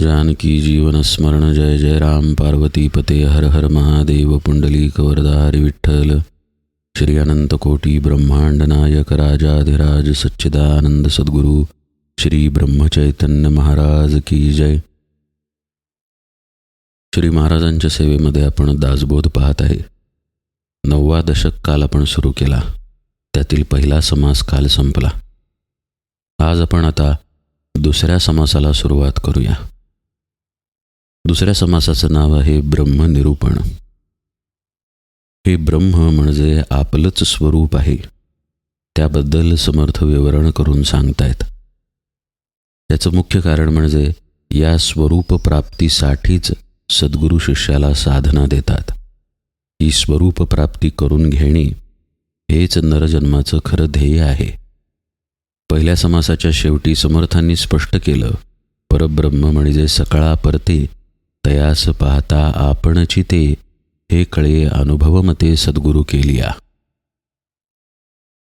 जानकी जीवन स्मरण जय जय राम पार्वती पते हर हर महादेव पुंडलीक वरदा विठ्ठल। श्री अनंत कोटी ब्रह्मांड नायक राजाधिराज सच्चिदानंद सद्गुरु श्री ब्रह्मचैतन्य महाराज की जय। श्री महाराजांच्या सेवेमध्ये आपण दासबोध पाहत आहे. नववा दशक काल आपण सुरू केला. त्यातील पहिला समास काल संपला. आज आपण आता दुसऱ्या समासाला सुरुवात करूया. दुसऱ्या समासाचं नाव आहे ब्रह्मनिरूपण. हे ब्रह्म म्हणजे आपलंच स्वरूप आहे. त्याबद्दल समर्थ विवरण करून सांगतायत. त्याचं मुख्य कारण म्हणजे या स्वरूप प्राप्तीसाठीच सद्गुरू शिष्याला साधना देतात. ही स्वरूप प्राप्ती करून घेणे हेच नरजन्माचं खरं ध्येय आहे. पहिल्या समासाच्या शेवटी समर्थांनी स्पष्ट केलं परब्रह्म म्हणजे सकाळा परते तयास पाहता आपणची ते हे कळे अनुभवमते सद्गुरू केलिया.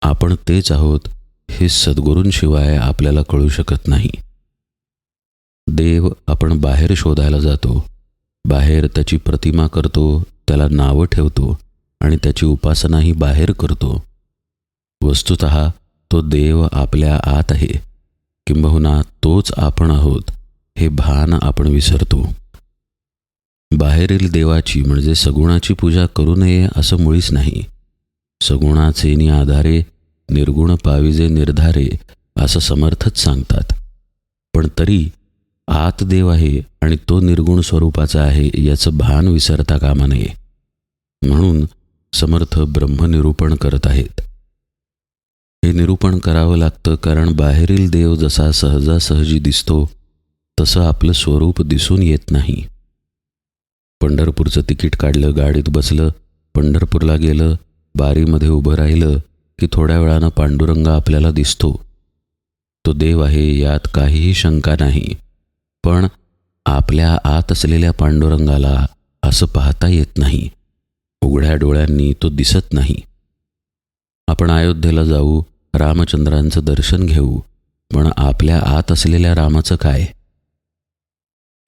आपण तेच आहोत हे सद्गुरूंशिवाय आपल्याला कळू शकत नाही. देव आपण बाहेर शोधायला जातो बाहेर त्याची प्रतिमा करतो त्याला नावं ठेवतो आणि त्याची उपासनाही बाहेर करतो. वस्तुत तो देव आपल्या आत आहे किंबहुना तोच आपण आहोत हे भान आपण विसरतो. बाहेरील देवाची म्हणजे सगुणाची पूजा करू नये असं मुळीच नाही. सगुणाचे नि आधारे निर्गुण पाविजे निर्धारे असं समर्थच सांगतात. पण तरी आत देव आहे आणि तो निर्गुण स्वरूपाचा आहे याचं भान विसरता कामा नये. म्हणून समर्थ ब्रह्मनिरूपण करत आहेत. हे निरूपण करावं लागतं कारण बाहेरील देव जसा सहजासहजी दिसतो तसं आपलं स्वरूप दिसून येत नाही. पंढरपूरचं तिकीट काढलं गाडीत बसलं पंढरपूरला गेलं बारीमध्ये उभं राहिलं की थोड्या वेळानं पांडुरंग आपल्याला दिसतो. तो देव आहे यात काहीही शंका नाही. पण आपल्या आत असलेल्या पांडुरंगाला असं पाहता येत नाही. उघड्या डोळ्यांनी तो दिसत नाही. आपण अयोध्येला जाऊ रामचंद्रांचं दर्शन घेऊ पण आपल्या आत असलेल्या रामाचं काय?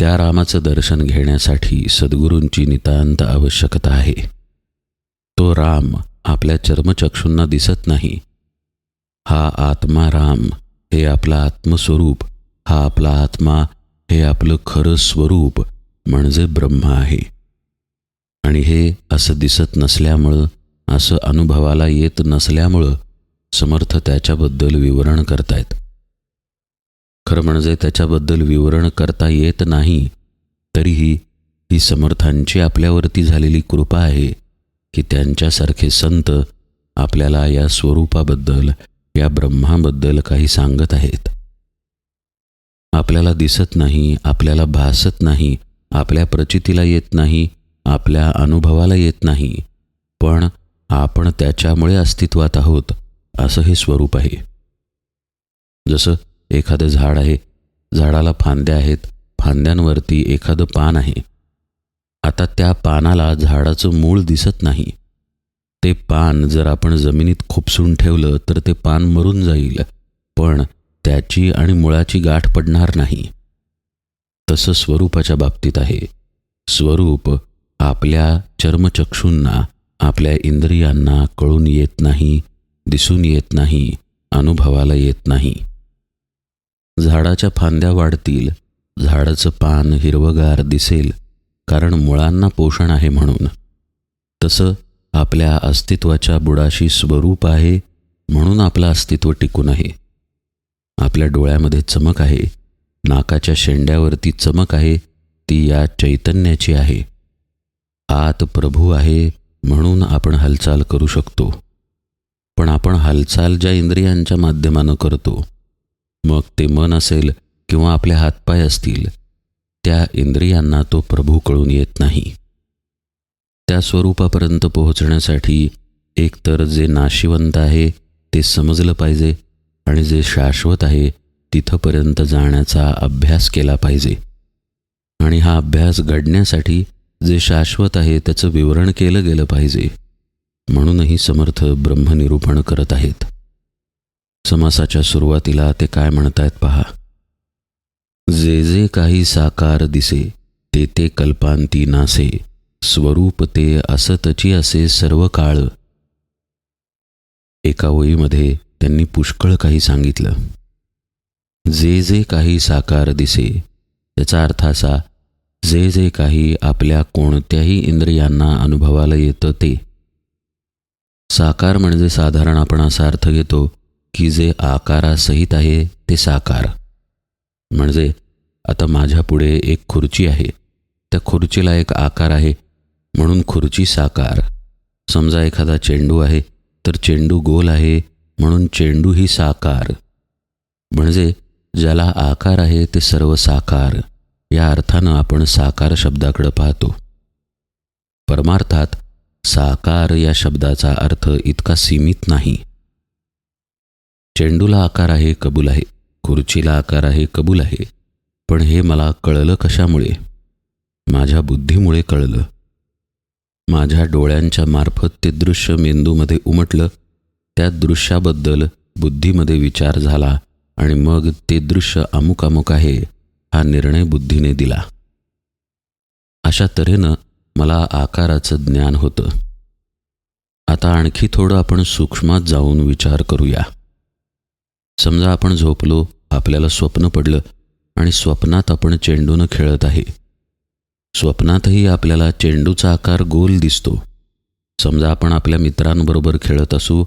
त्या रामाचं दर्शन घेण्यासाठी सद्गुरूंची नितांत आवश्यकता आहे. तो राम आपल्या चर्मचक्षूंना दिसत नाही. हा आत्मा राम हे आपला आत्मस्वरूप हा आपला आत्मा हे आपलं खरं स्वरूप म्हणजे ब्रह्म आहे. आणि हे असं दिसत नसल्यामुळं असं अनुभवाला येत नसल्यामुळं समर्थ त्याच्याबद्दल विवरण करतायत. खरं म्हणजे त्याच्याबद्दल विवरण करता येत नाही. तरीही ही समर्थांची आपल्यावरती झालेली कृपा आहे की त्यांच्यासारखे संत आपल्याला या स्वरूपाबद्दल या ब्रह्माबद्दल काही सांगत आहेत. आपल्याला दिसत नाही आपल्याला भासत नाही आपल्या प्रचितीला येत नाही आपल्या अनुभवाला येत नाही. पण आपण त्याच्यामुळे अस्तित्वात आहोत असं हे स्वरूप आहे. जसं एखादं झाड आहे. झाडाला फांद्या आहेत. फांद्यांवरती एखादं पान आहे. आता त्या पानाला झाडाचं मूळ दिसत नाही. ते पान जर आपण जमिनीत खुपसून ठेवलं तर ते पान मरून जाईल. पण त्याची आणि मुळाची गाठ पडणार नाही. तसं स्वरूपाच्या बाबतीत आहे. स्वरूप आपल्या चर्मचक्षूंना आपल्या इंद्रियांना कळून येत नाही दिसून येत नाही अनुभवाला येत नाही. झाडाच्या फांद्या वाढतील झाडाचं पान हिरवगार दिसेल कारण मुळांना पोषण आहे म्हणून. तसं आपल्या अस्तित्वाच्या बुडाशी स्वरूप आहे म्हणून आपलं अस्तित्व टिकून आहे आपल्या डोळ्यामध्ये चमक आहे नाकाच्या शेंड्यावरती चमक आहे ती या चैतन्याची आहे. आत प्रभू आहे म्हणून आपण हालचाल करू शकतो. पण आपण हालचाल ज्या इंद्रियांच्या माध्यमानं करतो मग ते मन असेल किंवा आपले हातपाय असतील त्या इंद्रियांना तो प्रभू कळून येत नाही. त्या स्वरूपापर्यंत पोहोचण्यासाठी एकतर जे नाशिवंत आहे ते समजलं पाहिजे आणि जे शाश्वत आहे तिथंपर्यंत जाण्याचा अभ्यास केला पाहिजे. आणि हा अभ्यास घडण्यासाठी जे शाश्वत आहे त्याचं विवरण केलं गेलं पाहिजे. म्हणूनही समर्थ ब्रह्मनिरूपण करत आहेत. समासाच्या सुरुवातीला ते काय म्हणतायत पहा. जे जे काही साकार दिसे ते ते कल्पांती नासे स्वरूप ते असतची असे सर्व काळ. एका ओळीमध्ये त्यांनी पुष्कळ काही सांगितलं. जे जे काही साकार दिसे याचा अर्थ असा जे जे काही आपल्या कोणत्याही इंद्रियांना अनुभवाला येतं ते. साकार म्हणजे साधारण आपण असा अर्थ घेतो की जे आकारासहित आहे ते साकार. म्हणजे आता माझ्यापुढे एक खुर्ची आहे. त्या खुर्चीला एक आकार आहे म्हणून खुर्ची साकार. समजा एखादा चेंडू आहे तर चेंडू गोल आहे म्हणून चेंडू ही साकार. म्हणजे ज्याला आकार आहे ते सर्व साकार. या अर्थानं आपण साकार शब्दाकडे पाहतो. परमार्थात साकार या शब्दाचा अर्थ इतका सीमित नाही. चेंडूला आकार आहे कबूल आहे. खुर्चीला आकार आहे कबूल आहे. पण हे मला कळलं कशामुळे? माझ्या बुद्धीमुळे कळलं. माझ्या डोळ्यांच्या मार्फत ते दृश्य मेंदूमध्ये उमटलं. त्या दृश्याबद्दल बुद्धीमध्ये विचार झाला आणि मग ते दृश्य अमुक अमुक आहे हा निर्णय बुद्धीने दिला. अशा तऱ्हेनं मला आकाराचं ज्ञान होतं. आता आणखी थोडं आपण सूक्ष्मात जाऊन विचार करूया. समजा आपण झोपलो आपल्याला स्वप्न पडलं आणि स्वप्नात आपण चेंडूनं खेळत आहे. स्वप्नातही आपल्याला चेंडूचा आकार गोल दिसतो. समजा आपण आपल्या मित्रांबरोबर खेळत असू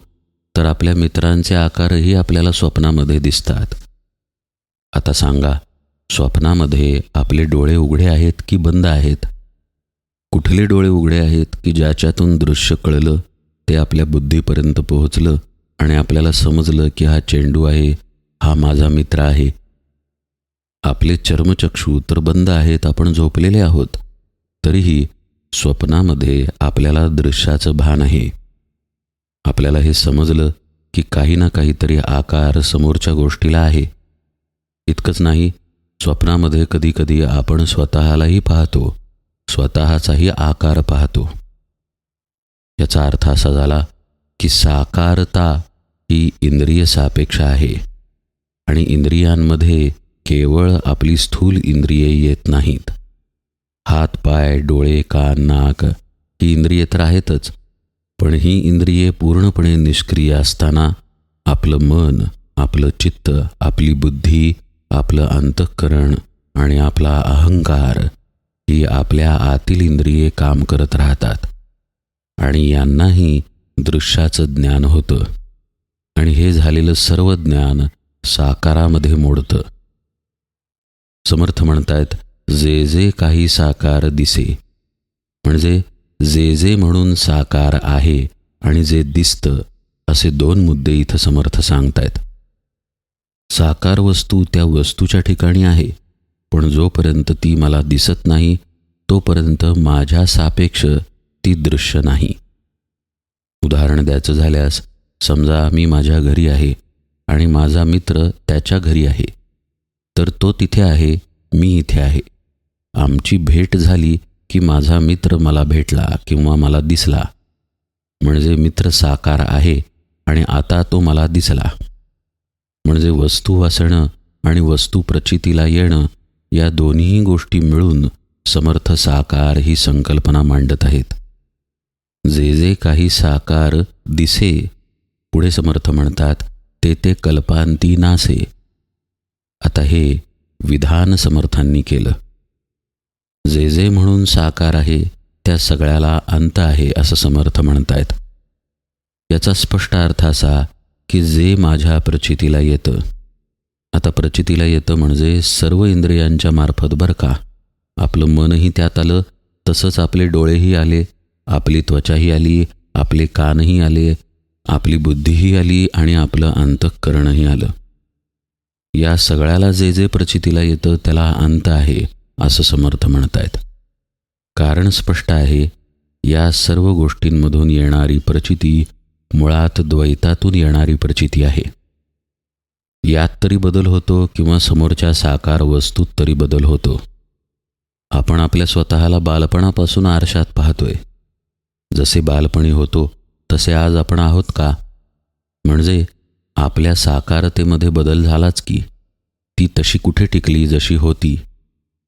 तर आपल्या मित्रांचे आकारही आपल्याला स्वप्नामध्ये दिसतात. आता सांगा स्वप्नामध्ये आपले डोळे उघडे आहेत की बंद आहेत? कुठले डोळे उघडे आहेत की ज्याच्यातून दृश्य कळलं ते आपल्या बुद्धीपर्यंत पोहोचलं? आणि आपल्याला समजलं की हा चेंडू आहे हा माझा मित्र आहे. आपले चर्मचक्षू तर बंद आहेत आपण झोपलेले आहोत. तरीही स्वप्नामध्ये आपल्याला दृश्याचं भान आहे. आपल्याला हे समजलं की काही ना काहीतरी आकार समोरच्या गोष्टीला आहे. इतकंच नाही स्वप्नामध्ये कधीकधी आपण स्वतःलाही पाहतो स्वतःचाही आकार पाहतो. याचा अर्थ असा झाला की साकारता ही इंद्रिय सापेक्ष आहे. आणि इंद्रियांमध्ये केवळ आपली स्थूल इंद्रिये येत नाहीत. हात पाय डोळे कान नाक ही इंद्रिये तर आहेतच पण ही इंद्रिये पूर्णपणे निष्क्रिय असताना आपलं मन आपलं चित्त आपली बुद्धी आपलं अंतःकरण आणि आपला अहंकार ही आपल्या आतील इंद्रिये काम करत राहतात. आणि यांनाही दृश्याचं ज्ञान होतं. आणि हे झालेलं सर्व ज्ञान साकारामध्ये मोडतं. समर्थ म्हणतायत जे जे काही साकार दिसे म्हणजे जे जे म्हणून साकार आहे आणि जे दिसतं असे दोन मुद्दे इथं समर्थ सांगतायत. साकार वस्तू त्या वस्तूच्या ठिकाणी आहे पण जोपर्यंत ती मला दिसत नाही तोपर्यंत माझ्या सापेक्ष ती दृश्य नाही. उदाहरण द्यायचं झाल्यास समजा मी माझ्या घरी आहे आणि माझा मित्र त्याच्या घरी आहे तर तो तिथे आहे मी इथे आहे. आमची भेट झाली की माझा मित्र मला भेटला किंवा मला दिसला. म्हणजे मित्र साकार आहे आणि आता तो मला दिसला. म्हणजे वस्तू असणं आणि वस्तू प्रचितीला येणं या दोन्ही गोष्टी मिळून समर्थ साकार ही संकल्पना मांडत आहेत. जे जे काही साकार दिसे पुढे समर्थ म्हणतात ते ते कल्पांती नासे आता हे विधान समर्थांनी केलं. जे जे म्हणून साकार आहे त्या सगळ्याला अंत आहे असं समर्थ म्हणतायत. याचा स्पष्ट अर्थ असा की जे माझ्या प्रचितीला येतं आता प्रचितीला येतं म्हणजे सर्व इंद्रियांच्या मार्फत बरं का? आपलं मनही त्यात आलं तसंच आपले डोळेही आले आपली त्वचाही आली आपले कानही आले आपली बुद्धीही आली आणि आपलं अंतःकरणही आलं. या सगळ्याला जे जे प्रचितीला येतं त्याला अंत आहे असं समर्थ म्हणतायत. कारण स्पष्ट आहे या सर्व गोष्टींमधून येणारी प्रचिती मुळात द्वैतातून येणारी प्रचिती आहे. यात तरी बदल होतो किंवा समोरच्या साकार वस्तूत तरी बदल होतो. आपण आपल्या स्वतःला बालपणापासून आरशात पाहतोय. जसे बालपणी होतो तसे आज आपण आहोत का? म्हणजे आपल्या साकारतेमध्ये बदल झालाच की. ती तशी कुठे टिकली जशी होती?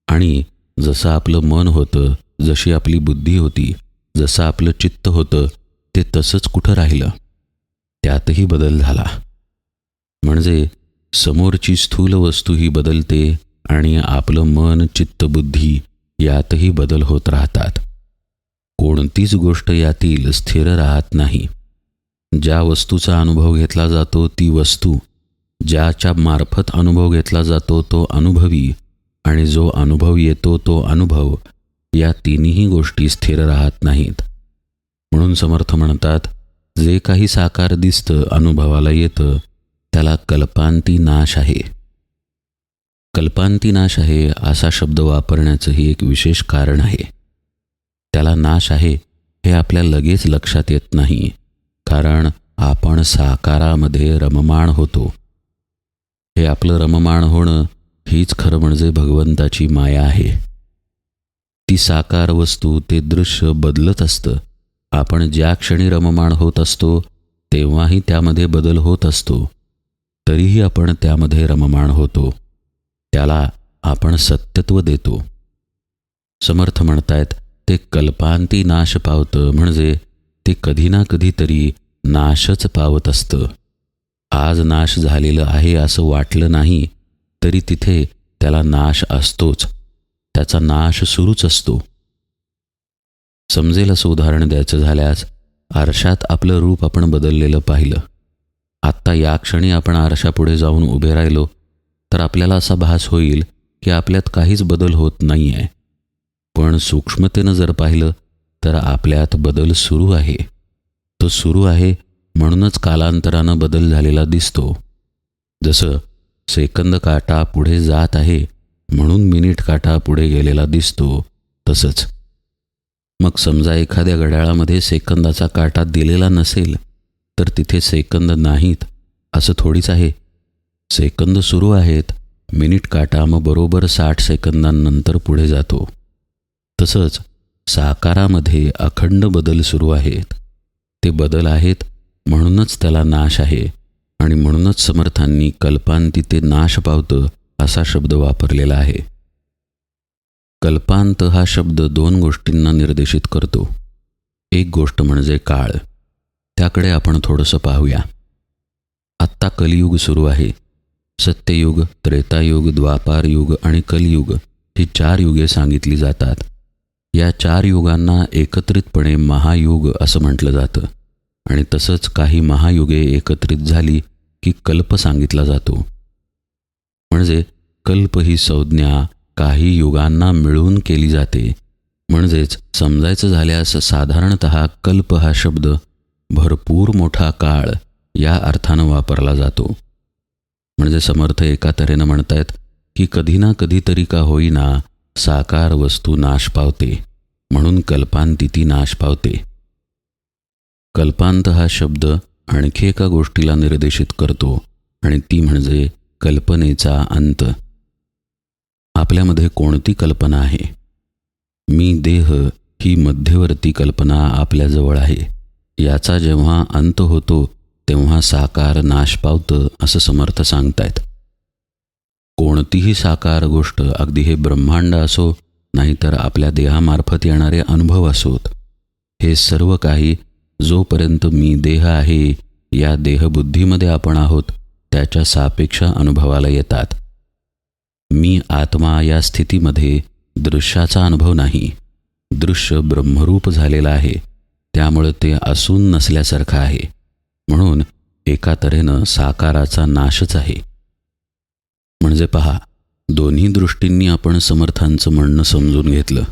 आणि जसं आपलं मन होतं जशी आपली बुद्धी होती जसं आपलं चित्त होतं ते तसंच कुठं राहिलं? त्यातही बदल झाला. म्हणजे समोरची स्थूल वस्तू ही बदलते आणि आपलं मन चित्त बुद्धी यातही बदल होत राहतात. कोणतीच गोष्ट यातील स्थिर राहत नाही. ज्या वस्तूचा अनुभव घेतला जातो ती वस्तू ज्याच्या मार्फत अनुभव घेतला जातो तो अनुभवी आणि जो अनुभव येतो तो अनुभव या तिन्ही गोष्टी स्थिर राहत नाहीत. म्हणून समर्थ म्हणतात जे काही साकार दिसतं अनुभवाला येतं त्याला कल्पांती नाश आहे. कल्पांती नाश आहे असा शब्द वापरण्याचंही एक विशेष कारण आहे. त्याला नाश आहे हे आपल्या लगेच लक्षात येत नाही कारण आपण साकारामध्ये रममाण होतो. हे आपलं रममाण होणं हीच खरं म्हणजे भगवंताची माया आहे. ती साकार वस्तू ते दृश्य बदलत असतं. आपण ज्या क्षणी रममाण होत असतो तेव्हाही त्यामध्ये बदल होत असतो. तरीही आपण त्यामध्ये रममाण होतो. त्याला आपण सत्यत्व देतो. समर्थ म्हणतायत ते कल्पांती नाश पावतं. म्हणजे ते कधी ना कधीतरी नाशच पावत असतं. आज नाश झालेलं आहे असं वाटलं नाही तरी तिथे त्याला नाश असतोच. त्याचा नाश सुरूच असतो. समजेल असं उदाहरण द्यायचं झाल्यास आरशात आपलं रूप आपण बदललेलं पाहिलं. आत्ता या क्षणी आपण आरशापुढे जाऊन उभे राहिलो तर आपल्याला असा भास होईल की आपल्यात काहीच बदल होत नाही आहे पण सूक्ष्मतेनं जर पाहिलं तर आपल्यात बदल सुरू आहे. तो सुरू आहे म्हणूनच कालांतरानं बदल झालेला दिसतो. जसं सेकंद काटा पुढे जात आहे म्हणून मिनिट काटा पुढे गेलेला दिसतो तसंच. मग समजा एखाद्या घड्याळामध्ये सेकंदाचा काटा दिलेला नसेल तर तिथे सेकंद नाहीत असं थोडीच आहे. सेकंद सुरू आहेत मिनिट काटा मग बरोबर साठ सेकंदांनंतर पुढे जातो. तसंच साकारामध्ये अखंड बदल सुरू आहेत. ते बदल आहेत म्हणूनच त्याला नाश आहे आणि म्हणूनच समर्थांनी कल्पांती ते नाश पावतं असा शब्द वापरलेला आहे. कल्पांत हा शब्द दोन गोष्टींना निर्देशित करतो. एक गोष्ट म्हणजे काळ. त्याकडे आपण थोडंसं पाहूया. आत्ता कलियुग सुरू आहे. सत्ययुग त्रेतायुग द्वापार युग आणि कलियुग ही चार युगे सांगितली जातात. या चार युगांना एकत्रितपणे महायुग असं म्हटलं जातं. आणि तसंच काही महायुगे एकत्रित झाली की कल्प सांगितला जातो. म्हणजे कल्प ही संज्ञा काही युगांना मिळून केली जाते. म्हणजेच समजायचं झाल्यास साधारणत कल्प हा शब्द भरपूर मोठा काळ या अर्थानं वापरला जातो. म्हणजे समर्थ एका तऱ्हेनं म्हणतायत की कधी ना कधीतरी का होईना साकार वस्तू नाश पावते म्हणून कल्पांती ती नाश पावते. कल्पांत हा शब्द आणखी एका गोष्टीला निर्देशित करतो आणि ती म्हणजे कल्पनेचा अंत. आपल्यामध्ये कोणती कल्पना आहे? मी देह ही मध्यवर्ती कल्पना आपल्याजवळ आहे. याचा जेव्हा अंत होतो तेव्हा साकार नाश पावतं असं समर्थ सांगतायत. कोणतीही साकार गोष्ट अगदी हे ब्रह्मांड असो नाहीतर आपल्या देहामार्फत येणारे अनुभव असोत. हे सर्व काही जोपर्यंत मी देह आहे या देहबुद्धीमध्ये आपण आहोत त्याच्या सापेक्ष अनुभवाला येतात. मी आत्मा या स्थितीमध्ये दृश्याचा अनुभव नाही. दृश्य ब्रह्मरूप झालेलं आहे. त्यामुळे ते असून नसल्यासारखं आहे. म्हणून एका तऱ्हेनं साकाराचा नाशच आहे. म्हणजे पहा दोन्ही दृष्टींनी आपण समर्थांचं म्हणणं समजून घेतलं.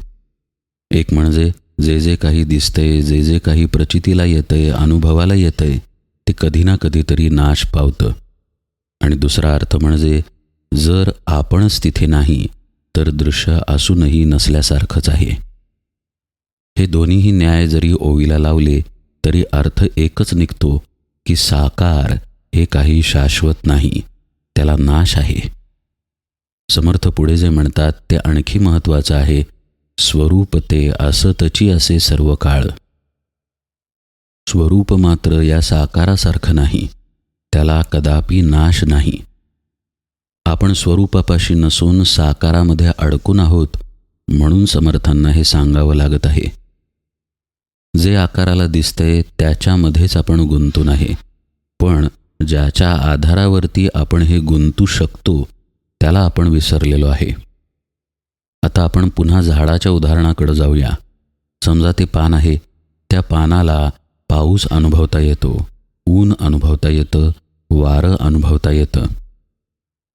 एक म्हणजे जे जे काही दिसतंय जे जे काही प्रचितीला येतंय अनुभवाला येतंय ते कधी ना कधीतरी नाश पावतं. आणि दुसरा अर्थ म्हणजे जर आपणच तिथे नाही तर दृश्य असूनही नसल्यासारखंच आहे. हे दोन्हीही न्याय जरी ओवीला लावले तरी अर्थ एकच निघतो की साकार हे काही शाश्वत नाही त्याला नाश आहे. समर्थ पुढे जे म्हणतात ते आणखी महत्त्वाचं आहे. स्वरूप ते असतची असे सर्व काळ. स्वरूप मात्र या साकारासारखं नाही. त्याला कदापि नाश नाही. आपण स्वरूपापाशी नसून साकारामध्ये अडकून आहोत म्हणून समर्थांना हे सांगावं लागत आहे. जे आकाराला दिसतंय त्याच्यामध्येच आपण गुंतून आहे. पण ज्याच्या आधारावरती आपण हे गुंतू शकतो त्याला आपण विसरलेलो आहे. आता आपण पुन्हा झाडाच्या उदाहरणाकडे जाऊया. समजा ते पान आहे. त्या पानाला पाऊस अनुभवता येतो ऊन अनुभवता येतं वारं अनुभवता येतं.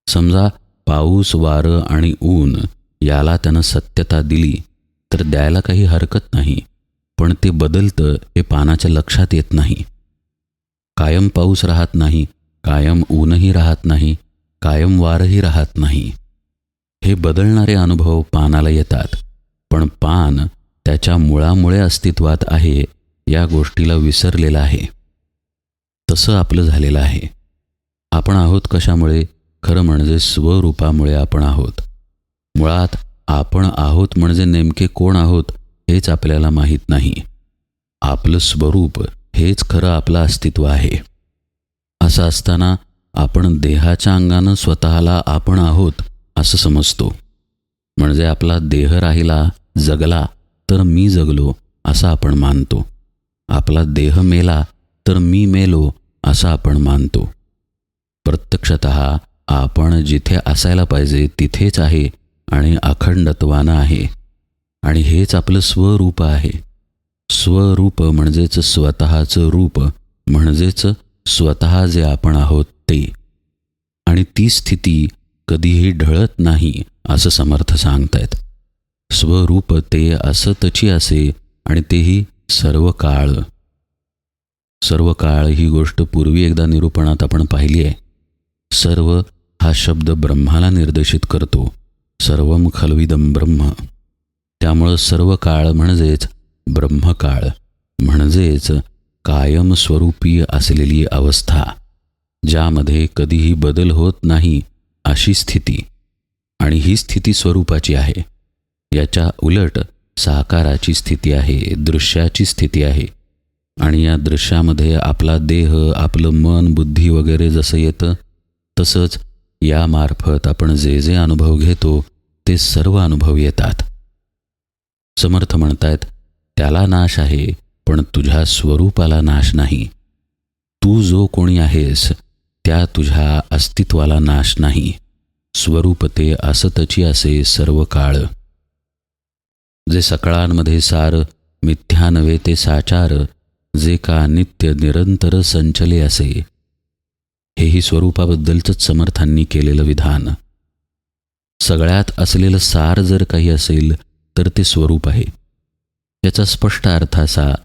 समजा पाऊस वारं आणि ऊन याला त्यानं सत्यता दिली तर द्यायला काही हरकत नाही पण ते बदलतं हे पानाच्या लक्षात येत नाही. कायम पाऊस राहत नाही कायम ऊनही राहत नाही कायम वारही राहत नाही. हे बदलणारे अनुभव पानाला येतात. पण पान त्याच्या मुळामुळे अस्तित्वात आहे या गोष्टीला विसरलेलं आहे. तसं आपलं झालेलं आहे. आपण आहोत कशामुळे? खरं म्हणजे स्वरूपामुळे आपण आहोत. मुळात आपण आहोत म्हणजे नेमके कोण आहोत हेच आपल्याला माहीत नाही. आपलं स्वरूप हेच खरं आपलं अस्तित्व आहे. असं असताना आपण देहाच्या अंगानं स्वतःला आपण आहोत असं समजतो. म्हणजे आपला देह राहिला जगला तर मी जगलो असं आपण मानतो. आपला देह मेला तर मी मेलो असं आपण मानतो. प्रत्यक्षत आपण जिथे असायला पाहिजे तिथेच आहे आणि अखंडत्वानं आहे. आणि हेच आपलं स्वरूप आहे. स्वरूप म्हणजेच स्वतःचं रूप म्हणजेच स्वतः जे आपण आहोत ते आणि ती स्थिती कधीही ढळत नाही असं समर्थ सांगतायत. स्वरूप ते असतची असे आणि तेही सर्व काळ सर्व काळ ही गोष्ट पूर्वी एकदा निरूपणात आपण पाहिली आहे. सर्व हा शब्द ब्रह्माला निर्देशित करतो. सर्वम खलविदम ब्रह्म. त्यामुळं सर्व काळ म्हणजेच ब्रह्मकाळ. म्हणजेच कायमस्वरूपी असलेली अवस्था. ज्यामध्ये कधीही बदल होत नाही अशी स्थिती. आणि ही स्थिती स्वरूपाची आहे. याच्या उलट साकाराची स्थिती आहे दृश्याची स्थिती आहे. आणि या दृश्यामध्ये आपला देह आपलं मन बुद्धी वगैरे जसं येतं तसंच यामार्फत आपण जे जे अनुभव घेतो ते सर्व अनुभव येतात. समर्थ म्हणतायत त्याला नाश आहे पण तुझ्या स्वरूपाला नाश नाही. तू जो कोणी आहेस त्या तुझ्या अस्तित्वाला नाश नाही. स्वरूप ते असतची असे सर्व काळ. जे सकाळांमध्ये सार मिथ्या नव्हे ते साचार जे का नित्य निरंतर संचले असे. हेही स्वरूपाबद्दलचंच समर्थांनी केलेलं विधान. सगळ्यात असलेलं सार जर काही असेल तर ते स्वरूप आहे. त्याचा स्पष्ट अर्थ असा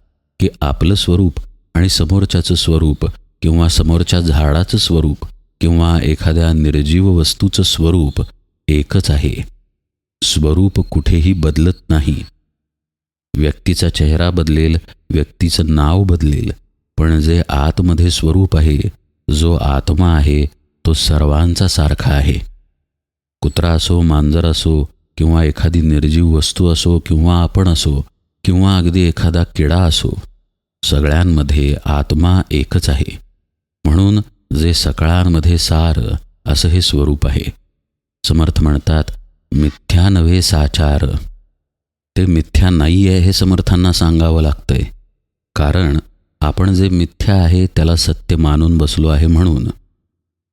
की आपलं स्वरूप आणि समोरच्याचं स्वरूप किंवा समोरच्या झाडाचं स्वरूप किंवा एखाद्या निर्जीव वस्तूचं स्वरूप एकच आहे. स्वरूप कुठेही बदलत नाही. व्यक्तीचा चेहरा बदलेल व्यक्तीचं नाव बदलेल पण जे आतमध्ये स्वरूप आहे जो आत्मा आहे तो सर्वांचा सारखा आहे. कुत्रा असो मांजर असो किंवा एखादी निर्जीव वस्तू असो किंवा आपण असो किंवा अगदी एखादा किडा असो सगळ्यांमध्ये आत्मा एकच आहे. म्हणून जे सकाळांमध्ये सार असं हे स्वरूप आहे. समर्थ म्हणतात मिथ्या नव्हे साचार. ते मिथ्या नाही आहे हे समर्थांना सांगावं लागतंय. कारण आपण जे मिथ्या आहे त्याला सत्य मानून बसलो आहे म्हणून.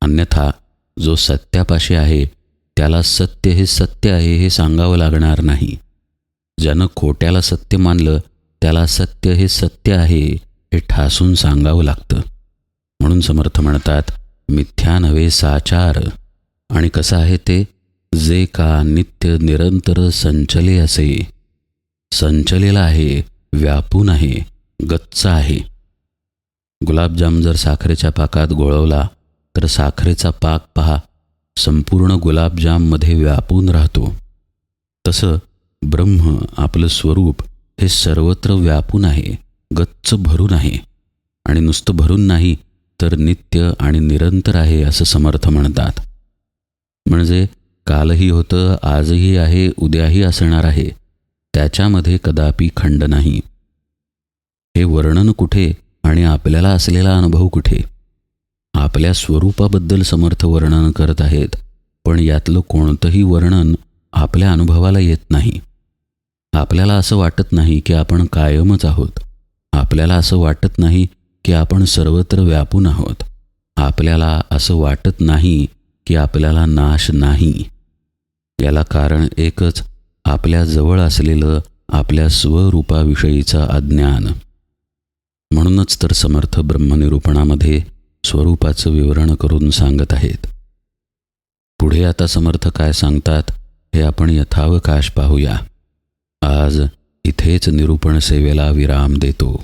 अन्यथा जो सत्यापाशी आहे त्याला सत्य हे सत्य आहे हे सांगावं लागणार नाही. ज्यानं खोट्याला सत्य मानलं त्याला सत्य हे सत्य आहे हे ठासून सांगावं लागतं. म्हणून समर्थ म्हणतात मिथ्या नव्हे साचार. आणि कसं आहे ते? जे का नित्य निरंतर संचले असे. संचलेला आहे व्यापून आहे गच्च आहे. गुलाबजाम जर साखरेच्या पाकात गोळवला तर साखरेचा पाक पहा संपूर्ण गुलाबजाममध्ये व्यापून राहतो. तसं ब्रह्म आपलं स्वरूप हे सर्वत्र व्यापून आहे गच्च भरून आहे आणि नुसतं भरून नाही तर नित्य आणि निरंतर आहे असं समर्थ म्हणतात. म्हणजे कालही होतं आजही आहे उद्याही असणार आहे त्याच्यामध्ये कदापि खंड नाही. हे वर्णन कुठे आणि आपल्याला असलेला अनुभव कुठे? आपल्या स्वरूपाबद्दल समर्थ वर्णन करत आहेत पण यातलं कोणतंही वर्णन आपल्या अनुभवाला येत नाही. आपल्याला असं वाटत नाही की आपण कायमच आहोत. आपल्याला असं वाटत नाही की आपण सर्वत्र व्यापून आहोत. आपल्याला असं वाटत नाही की आपल्याला नाश नाही. याला कारण एकच आपल्या जवळ असलेलं आपल्या स्वरूपाविषयीचं अज्ञान. म्हणूनच तर समर्थ ब्रह्मनिरूपणामध्ये स्वरूपाचं विवरण करून सांगत आहेत. पुढे आता समर्थ काय सांगतात हे आपण यथावकाश पाहूया. आज इथेच निरूपण सेवेला विराम देतो.